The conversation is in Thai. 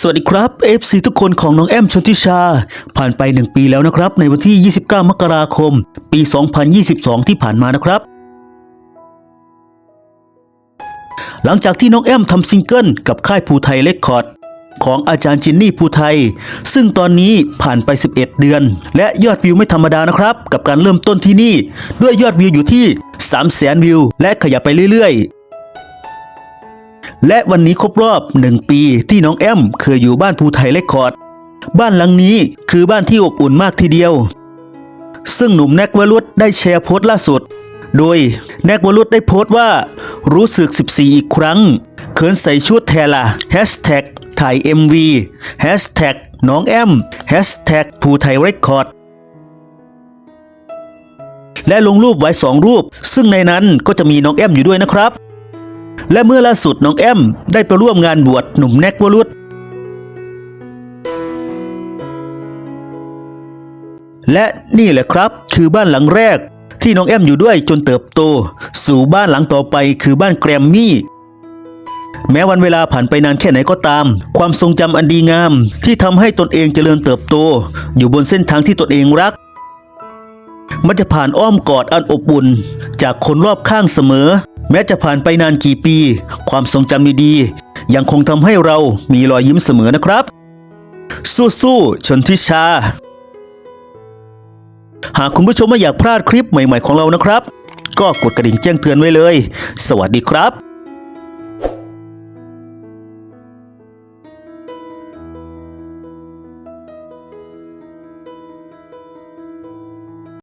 สวัสดีครับ FC ทุกคนของน้องแอมชนทิชา ผ่านไป 1 ปีแล้วนะครับ ในวันที่ 29 มกราคม ปี 2022 ที่ผ่านมานะครับ หลังจากที่น้องแอมทำซิงเกิลกับค่ายภูไทยเลคคอร์ดของอาจารย์จินนี่ภูไทย ซึ่งตอนนี้ผ่านไป 11 เดือน และยอดวิวไม่ธรรมดานะครับ กับการเริ่มต้นที่นี่ ด้วยยอดวิวอยู่ที่ 3 0 0 0 0 0 วิว และขยับไปเรื่อย และวันนี้ครบรอบหนึ่งปีที่น้องแอมเคยอยู่บ้านภูไทยเลคคอร์ด บ้านหลังนี้คือบ้านที่อบอุ่นมากทีเดียว ซึ่งหนุ่มแน็กวรุษได้แชร์โพสต์ล่าสุด โดยแน็กวรุษได้โพสต์ว่า รู้สึก 14 อีกครั้ง เขินใส่ชุดแทล่ะแฮชแท็กถ่าย MV แฮชแท็กน้องแอมแฮชแท็กภูไทยเรคคอร์ดและลงรูปไว้สองรูป ซึ่งในนั้นก็จะมีน้องแอมอยู่ด้วยนะครับ และเมื่อล่าสุดน้องแอมได้ไปร่วมงานบวชหนุ่มแน็กวรุษและนี่แหละครับคือบ้านหลังแรก ที่น้องแอมอยู่ด้วยจนเติบโต สู่บ้านหลังต่อไปคือบ้านแกรมมี่ แม้วันเวลาผ่านไปนานแค่ไหนก็ตาม ความทรงจำอันดีงาม ที่ทำให้ตนเองเจริญเติบโต อยู่บนเส้นทางที่ตนเองรัก มันจะผ่านอ้อมกอดอันอบอุ่นจากคนรอบข้างเสมอ แม้จะผ่านไปนานกี่ปี ความทรงจำดีๆ ยังคงทำให้เรามีรอยยิ้มเสมอนะครับ สู้ๆชนทิชา หากคุณผู้ชมไม่อยากพลาดคลิปใหม่ๆของเรานะครับ ก็กดกระดิ่งแจ้งเตือนไว้เลย สวัสดีครับ